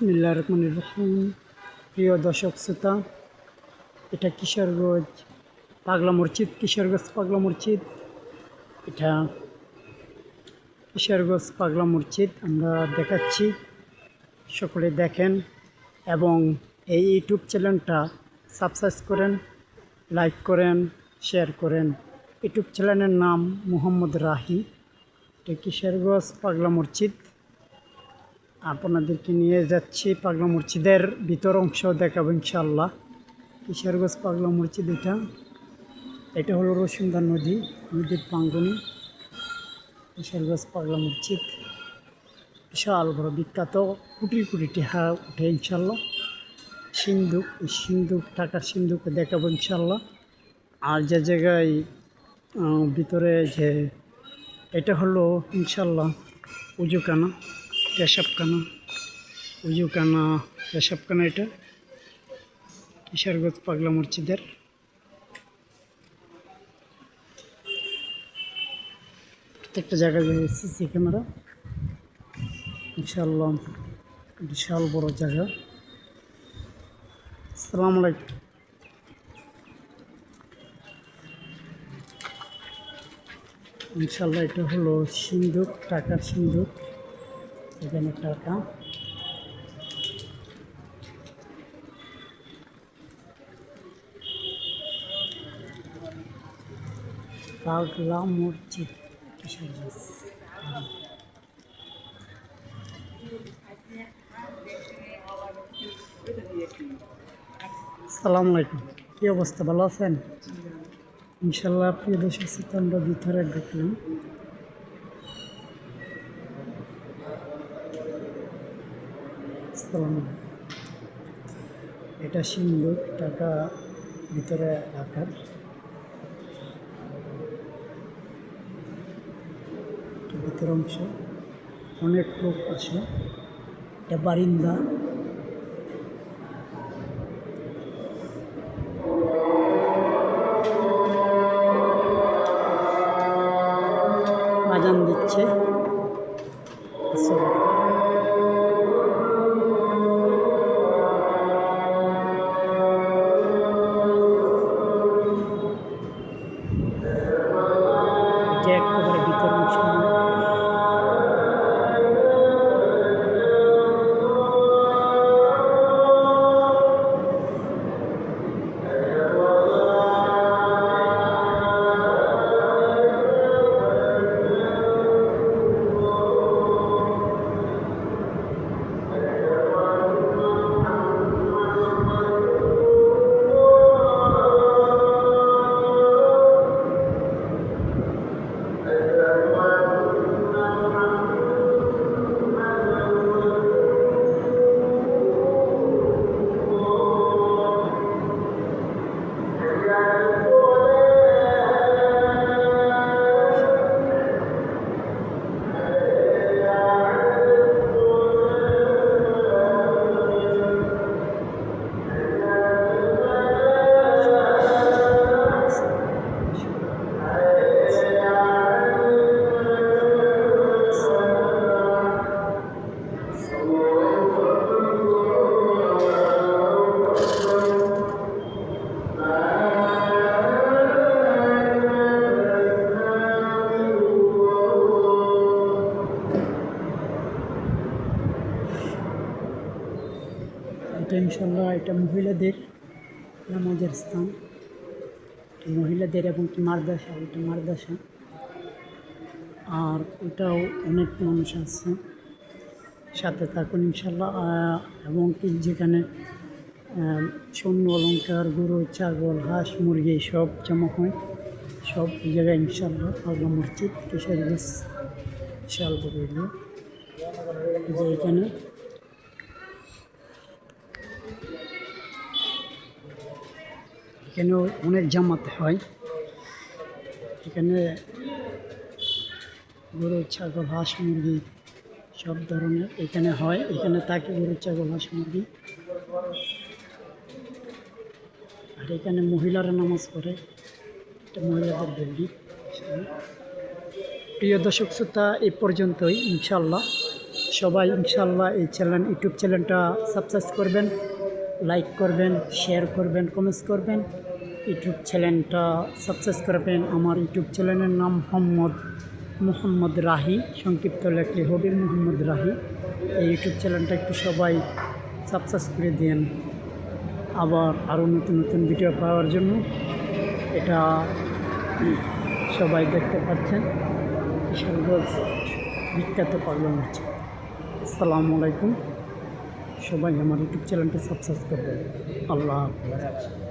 বিসমিল্লা রহমান রহিম। প্রিয় দর্শক, শ্রোতা, এটা কিশোরগঞ্জ পাগলা মসজিদ, কিশোরগঞ্জ পাগলা মসজিদ। এটা কিশোরগঞ্জ পাগলা মসজিদ, আমরা দেখাচ্ছি, সকলে দেখেন এবং এই ইউটিউব চ্যানেলটা সাবস্ক্রাইব করেন লাইক করেন শেয়ার করেন। ইউটিউব চ্যানেলের নাম মোহাম্মদ রাহি। এটা কিশোরগঞ্জ পাগলা মসজিদ। আপনাদেরকে নিয়ে যাচ্ছি পাগলা মসজিদের ভিতর অংশ দেখাবো ইনশাল্লাহ কিশোরগঞ্জ পাগলা মসজিদ এটা? এটা হলো রসুন্দা নদী, নদীর প্রাঙ্গণী কিশোরগঞ্জ পাগলা মসজিদ? বিশাল বড় বিখ্যাত কোটি কোটি টেহা উঠে ইনশাল্লাহ সিন্ধুক সিন্ধুক টাকার সিন্ধুকে দেখাবো ইনশাল্লাহ আর যে জায়গায় ভিতরে যে, এটা হলো ইনশাল্লাহ উজুকানা পেশাবখানা উজুখানা পেশাবখানা এটা। কিশোরগঞ্জ পাগলা মসজিদের। প্রত্যেকটা জায়গায় সিসি ক্যামেরা। ইনশাল্লাহ বিশাল বড় জায়গা। আসসালামু আলাইকুম। ইনশাল্লাহ এটা হলো সিন্ধুক টাকার সিন্ধুক। এখানে টাকা পাগলা মসজিদ কিশোরগঞ্জ সালামু আলাইকুম। কী অবস্থা? ভালো আছেন? ইনশাল্লাহ প্রিয় শ্রোতা, আমরা ভিতরে ঢুকলাম সালাম এটা সিন্ধুক টাকা ভিতরে রাখার ভিতর অংশ। অনেক লোক আছে। এটা বারিন্দা। আজান দিচ্ছে। আসসালাম এটা ইনশাল্লাহ এটা মহিলাদের নামাজের স্থান। মহিলাদের এবং কি মারদাসা ওইটা মারদাসা আর ওটাও অনেক মানুষ আছে। সাথে থাকুন ইনশাল্লাহ এবং কি যেখানে স্বর্ণ অলঙ্কার গরু, ছাগল, হাঁস, মুরগি, সব জমা হয়, সব জায়গায় ইনশাল্লাহ পাগলা মসজিদ, কিশোরগঞ্জ বিশাল করে যে এখানে এখানেও অনেক জামাতে হয়। এখানে গরু, ছাগল, হাঁস, মুরগি সব ধরনের এখানে হয়। এখানে থাকে গরু, ছাগল, হাঁস, মুরগি। আর এখানে মহিলারা নামাজ পড়ে। এটা মহিলাদের বিল্ডিং প্রিয় দর্শক শ্রোতা এই পর্যন্তই। ইনশাল্লাহ সবাই ইনশাল্লাহ এই চ্যানেল ইউটিউব চ্যানেলটা সাবস্ক্রাইব করবেন লাইক করবেন শেয়ার করবেন কমেন্টস করবেন। ইউটিউব চ্যানেলটা সাবস্ক্রাইব করবেন। আমার ইউটিউব চ্যানেলের নাম মোহাম্মদ মোহাম্মদ রাহি। সংক্ষিপ্ত লেখলে হবির মোহাম্মদ রাহি। এই ইউটিউব চ্যানেলটা একটু সবাই সাবস্ক্রাইব করে দিন। আবার আরও নতুন নতুন ভিডিও পাওয়ার জন্য এটা সবাই দেখতে পাচ্ছেন। কিশোরগঞ্জ বিখ্যাত পাগলা মসজিদ আসসালামু আলাইকুম। সবাই আমার ইউটিউব চ্যানেলটা সাবস্ক্রাইব করবেন। আল্লাহ হাফেজ।